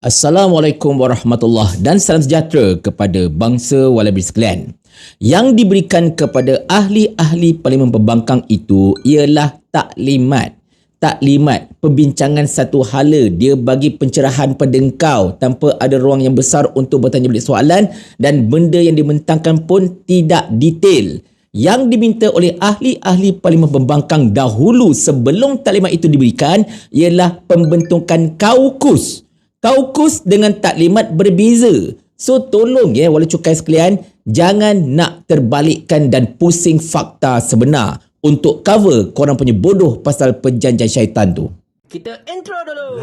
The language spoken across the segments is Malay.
Assalamualaikum warahmatullahi dan salam sejahtera kepada bangsa walabi sekalian. Yang diberikan kepada ahli-ahli Parlimen Pembangkang itu ialah taklimat. Taklimat perbincangan satu hala dia bagi pencerahan pada engkau tanpa ada ruang yang besar untuk bertanya balik soalan dan benda yang dimentangkan pun tidak detail. Yang diminta oleh ahli-ahli Parlimen Pembangkang dahulu sebelum taklimat itu diberikan ialah pembentukan kaukus kaukus dengan taklimat berbeza. So tolong ya wala cukai sekalian jangan nak terbalikkan dan pusing fakta sebenar untuk cover korang punya bodoh pasal perjanjian syaitan tu. Kita intro dulu.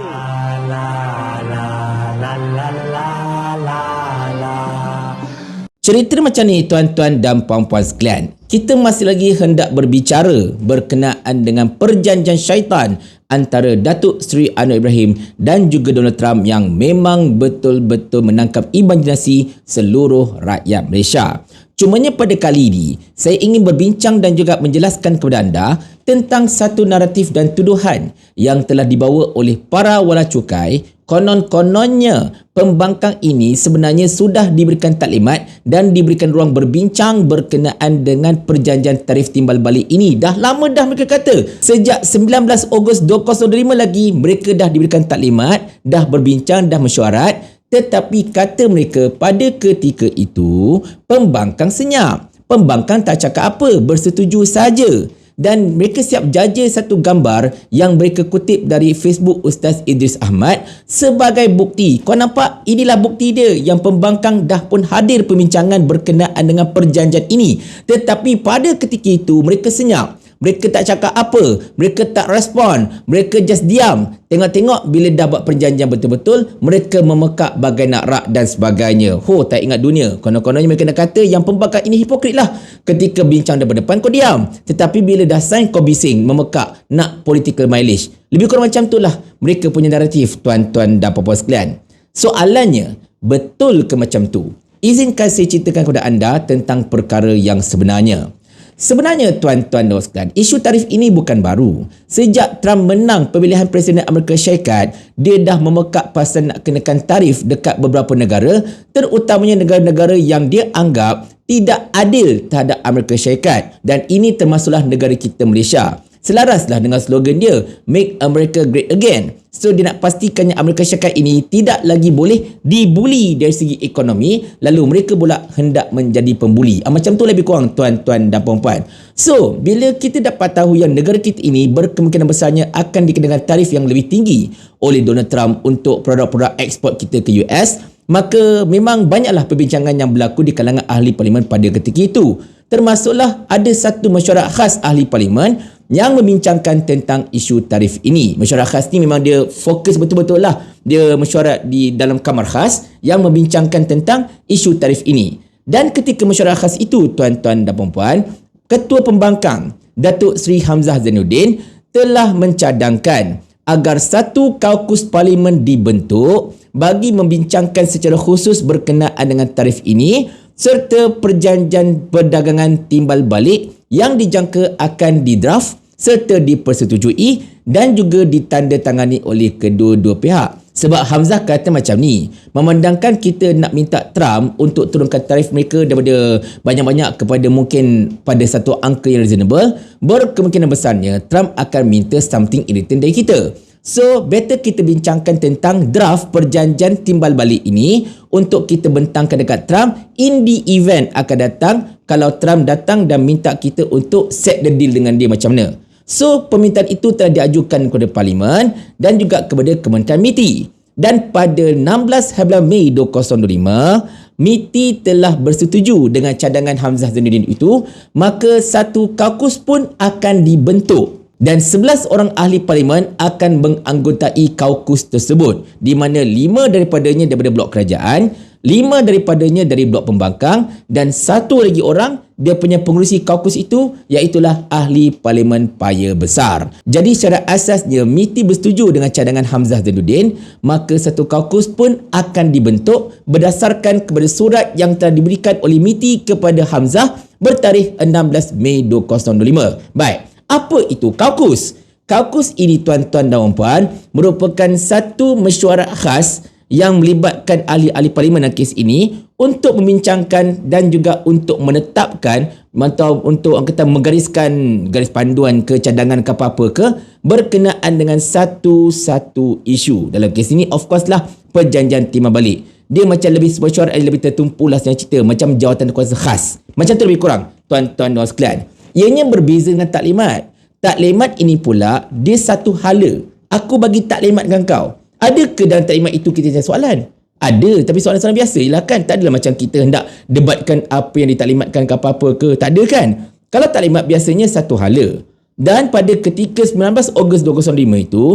Cerita macam ni tuan-tuan dan puan-puan sekalian. Kita masih lagi hendak berbicara berkenaan dengan perjanjian syaitan antara Datuk Seri Anwar Ibrahim dan juga Donald Trump yang memang betul-betul menangkap imajinasi seluruh rakyat Malaysia. Cumanya pada kali ini, saya ingin berbincang dan juga menjelaskan kepada anda tentang satu naratif dan tuduhan yang telah dibawa oleh para wala cukai Konon-kononnya pembangkang ini sebenarnya sudah diberikan taklimat dan diberikan ruang berbincang berkenaan dengan perjanjian tarif timbal balik ini. Dah lama dah mereka kata. Sejak 19 Ogos 2005 lagi mereka dah diberikan taklimat, dah berbincang, dah mesyuarat. Tetapi kata mereka pada ketika itu pembangkang senyap. Pembangkang tak cakap apa, bersetuju saja dan mereka siap jaja satu gambar yang mereka kutip dari Facebook Ustaz Idris Ahmad sebagai bukti. Kau nampak inilah bukti dia yang pembangkang dah pun hadir perbincangan berkenaan dengan perjanjian ini. Tetapi pada ketika itu mereka senyap. Mereka tak cakap apa. Mereka tak respon. Mereka just diam. Tengok-tengok bila dah buat perjanjian betul-betul, mereka memekak bagai nak rak dan sebagainya. Ho, tak ingat dunia. Konon-kononnya mereka nak kata yang pembakar ini hipokrit lah. Ketika bincang depan depan, kau diam. Tetapi bila dah sign, kau bising, memekak, nak political mileage. Lebih kurang macam tu lah mereka punya naratif, tuan-tuan dan puan-puan sekalian. Soalannya, betul ke macam tu? Izinkan saya ceritakan kepada anda tentang perkara yang sebenarnya. Sebenarnya tuan-tuan dan sekalian, isu tarif ini bukan baru. Sejak Trump menang pemilihan Presiden Amerika Syarikat, dia dah memekak pasal nak kenakan tarif dekat beberapa negara, terutamanya negara-negara yang dia anggap tidak adil terhadap Amerika Syarikat. Dan ini termasuklah negara kita Malaysia. Selaraslah dengan slogan dia, Make America Great Again. So dia nak pastikannya Amerika Syarikat ini tidak lagi boleh dibuli dari segi ekonomi lalu mereka pula hendak menjadi pembuli. Ah, macam tu lebih kurang tuan-tuan dan puan-puan. So bila kita dapat tahu yang negara kita ini berkemungkinan besarnya akan dikenakan tarif yang lebih tinggi oleh Donald Trump untuk produk-produk ekspor kita ke US maka memang banyaklah perbincangan yang berlaku di kalangan ahli parlimen pada ketika itu. Termasuklah ada satu mesyuarat khas ahli parlimen yang membincangkan tentang isu tarif ini. Mesyuarat khas ni memang dia fokus betul-betul lah. Dia mesyuarat di dalam kamar khas yang membincangkan tentang isu tarif ini. Dan ketika mesyuarat khas itu, tuan-tuan dan puan-puan, Ketua Pembangkang Datuk Seri Hamzah Zainuddin telah mencadangkan agar satu kaukus parlimen dibentuk bagi membincangkan secara khusus berkenaan dengan tarif ini serta perjanjian perdagangan timbal balik yang dijangka akan didraft serta dipersetujui dan juga ditandatangani oleh kedua-dua pihak. Sebab Hamzah kata macam ni, memandangkan kita nak minta Trump untuk turunkan tarif mereka daripada banyak-banyak kepada mungkin pada satu angka yang reasonable, berkemungkinan besarnya Trump akan minta something in return dari kita. So, better kita bincangkan tentang draft perjanjian timbal balik ini untuk kita bentangkan dekat Trump in the event akan datang kalau Trump datang dan minta kita untuk set the deal dengan dia macam mana. So, permintaan itu telah diajukan kepada Parlimen dan juga kepada Kementerian MITI. Dan pada 16 hari Mei 2025, MITI telah bersetuju dengan cadangan Hamzah Zainuddin itu, maka satu kaukus pun akan dibentuk dan 11 orang ahli parlimen akan menganggotai kaukus tersebut di mana 5 daripadanya daripada blok kerajaan, 5 daripadanya dari blok pembangkang dan satu lagi orang dia punya pengurusi kaukus itu iaitulah ahli parlimen paya besar. Jadi secara asasnya MITI bersetuju dengan cadangan Hamzah Zainuddin maka satu kaukus pun akan dibentuk berdasarkan kepada surat yang telah diberikan oleh MITI kepada Hamzah bertarikh 16 Mei 2025. Baik. Apa itu kaukus? Kaukus ini tuan-tuan dan puan merupakan satu mesyuarat khas yang melibatkan ahli-ahli parlimen dalam kes ini untuk membincangkan dan juga untuk menetapkan atau untuk kata menggariskan garis panduan ke cadangan ke apa-apa ke berkenaan dengan satu-satu isu. Dalam kes ini of course lah perjanjian timah balik. Dia macam lebih spesial lebih tertumpu lah yang cerita macam jawatan kuasa khas. Macam tu lebih kurang tuan-tuan dan sekalian. Ianya berbeza dengan taklimat. Taklimat ini pula dia satu hala. Aku bagi taklimat dengan kau. Ada ke dalam taklimat itu kita tanya soalan? Ada, tapi soalan-soalan biasa je lah kan. Tak adalah macam kita hendak debatkan apa yang ditaklimatkan ke apa-apa ke. Tak ada kan? Kalau taklimat biasanya satu hala. Dan pada ketika 19 Ogos 2005 itu,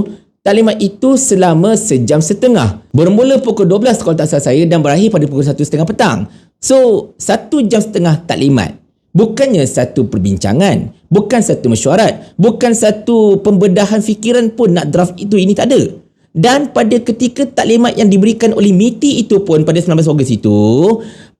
taklimat itu selama sejam setengah. Bermula pukul 12 kalau tak salah saya dan berakhir pada pukul 1.30 petang. So, satu jam setengah taklimat. Bukannya satu perbincangan, bukan satu mesyuarat, bukan satu pembedahan fikiran pun nak draft itu ini tak ada. Dan pada ketika taklimat yang diberikan oleh MITI itu pun pada 19 Ogos itu,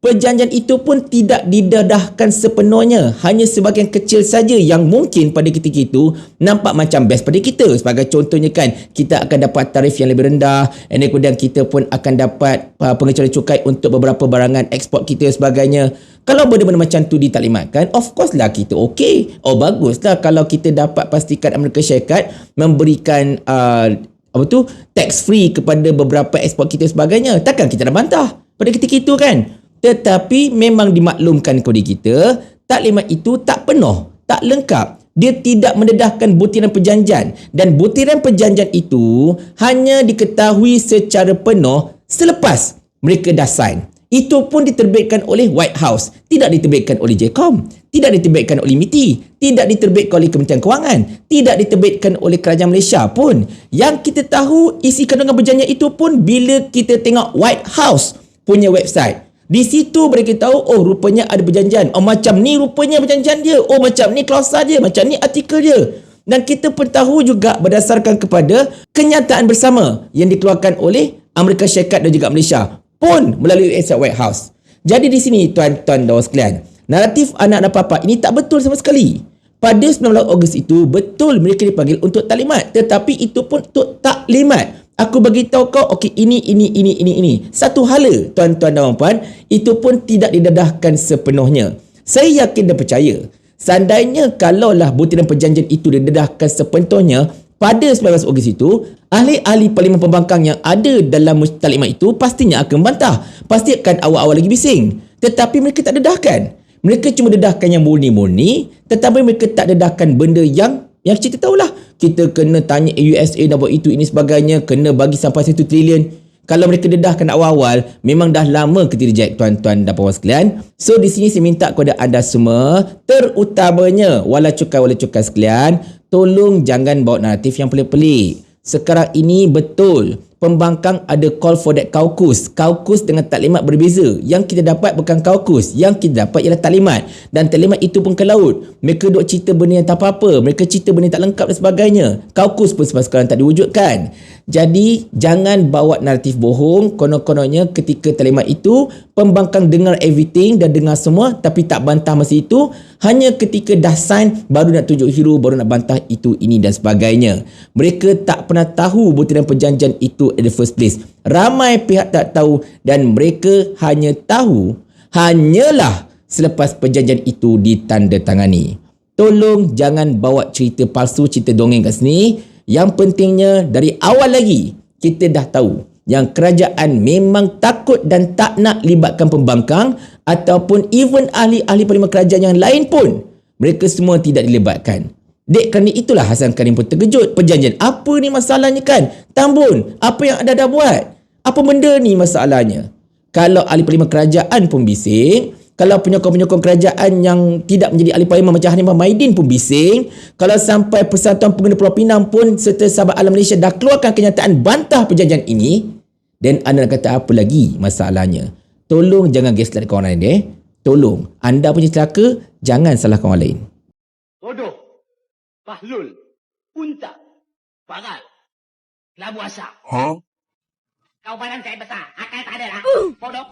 perjanjian itu pun tidak didedahkan sepenuhnya. Hanya sebahagian kecil saja yang mungkin pada ketika itu nampak macam best pada kita. Sebagai contohnya kan, kita akan dapat tarif yang lebih rendah then kemudian kita pun akan dapat uh, pengecualian cukai untuk beberapa barangan ekspor kita dan sebagainya. Kalau benda-benda macam tu ditaklimatkan, of course lah kita okey. Oh baguslah kalau kita dapat pastikan Amerika Syarikat memberikan uh, apa tu? Tax free kepada beberapa ekspor kita sebagainya. Takkan kita nak bantah pada ketika itu kan? Tetapi memang dimaklumkan kepada kita taklimat itu tak penuh tak lengkap. Dia tidak mendedahkan butiran perjanjian. Dan butiran perjanjian itu hanya diketahui secara penuh selepas mereka dah sign. Itu pun diterbitkan oleh White House, tidak diterbitkan oleh JCOM, tidak diterbitkan oleh MITI, tidak diterbitkan oleh Kementerian Kewangan, tidak diterbitkan oleh Kerajaan Malaysia pun. Yang kita tahu isi kandungan perjanjian itu pun bila kita tengok White House punya website. Di situ mereka tahu, oh rupanya ada perjanjian. Oh macam ni rupanya perjanjian dia. Oh macam ni klausa dia. Macam ni artikel dia. Dan kita pun tahu juga berdasarkan kepada kenyataan bersama yang dikeluarkan oleh Amerika Syarikat dan juga Malaysia pun melalui website White House. Jadi di sini tuan-tuan dan sekalian, naratif anak dan papa ini tak betul sama sekali. Pada 19 Ogos itu betul mereka dipanggil untuk taklimat tetapi itu pun untuk taklimat. Aku bagi tahu kau okey ini ini ini ini ini. Satu hala tuan-tuan dan puan itu pun tidak didedahkan sepenuhnya. Saya yakin dan percaya Seandainya kalaulah butiran perjanjian itu didedahkan sepenuhnya, pada 19 Ogos itu, ahli-ahli parlimen pembangkang yang ada dalam taklimat itu pastinya akan membantah. Pasti akan awal-awal lagi bising. Tetapi mereka tak dedahkan. Mereka cuma dedahkan yang murni-murni tetapi mereka tak dedahkan benda yang yang kita tahulah. Kita kena tanya USA dan buat itu ini sebagainya. Kena bagi sampai 1 trilion. Kalau mereka dedahkan awal-awal, memang dah lama kita reject tuan-tuan dan puan sekalian. So di sini saya minta kepada anda semua, terutamanya wala cukai wala cukai sekalian, tolong jangan bawa naratif yang pelik-pelik. Sekarang ini betul pembangkang ada call for that kaukus. Kaukus dengan taklimat berbeza. Yang kita dapat bukan kaukus. Yang kita dapat ialah taklimat. Dan taklimat itu pun ke laut. Mereka duk cerita benda yang tak apa-apa. Mereka cerita benda yang tak lengkap dan sebagainya. Kaukus pun sebab sekarang tak diwujudkan. Jadi, jangan bawa naratif bohong. Konon-kononnya ketika taklimat itu, pembangkang dengar everything dan dengar semua tapi tak bantah masa itu. Hanya ketika dah sign, baru nak tunjuk hero, baru nak bantah itu, ini dan sebagainya. Mereka tak pernah tahu butiran perjanjian itu in the first place. Ramai pihak tak tahu dan mereka hanya tahu hanyalah selepas perjanjian itu ditandatangani. Tolong jangan bawa cerita palsu, cerita dongeng kat sini. Yang pentingnya dari awal lagi kita dah tahu yang kerajaan memang takut dan tak nak libatkan pembangkang ataupun even ahli-ahli parlimen kerajaan yang lain pun mereka semua tidak dilibatkan. Dek kerana itulah Hasan Karim pun terkejut. Perjanjian apa ni masalahnya kan? Tambun, apa yang anda dah buat? Apa benda ni masalahnya? Kalau ahli parlimen kerajaan pun bising, kalau penyokong-penyokong kerajaan yang tidak menjadi ahli parlimen macam Hanifah Maidin pun bising, kalau sampai Persatuan Pengguna Pulau Pinang pun serta sahabat alam Malaysia dah keluarkan kenyataan bantah perjanjian ini, dan anda nak kata apa lagi masalahnya? Tolong jangan gaslight kawan lain eh. Tolong, anda punya celaka, jangan salahkan orang lain. Bodoh. Bahlul. Unta. Bagal. Labu asap. Huh? Kau badan saya besar. Akal tak ada lah. Bodoh.